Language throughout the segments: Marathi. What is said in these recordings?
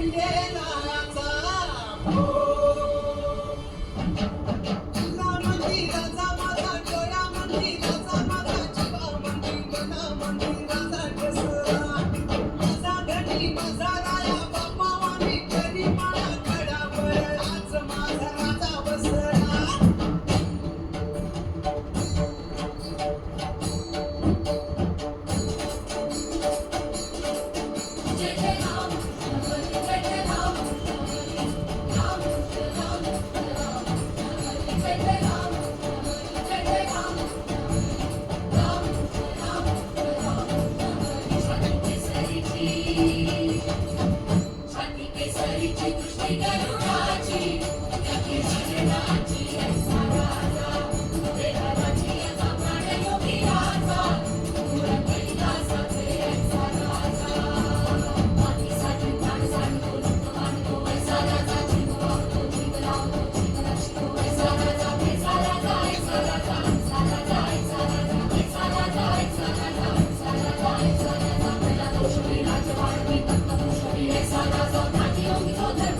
मंदिराचा मंदिराचा मंदिराचा मंदिराचा मंदिराचा मंदिराचा मंदिराचा मंदिराचा मंदिराचा मंदिराचा मंदिराचा मंदिराचा मंदिराचा मंदिराचा मंदिराचा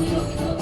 Thank you.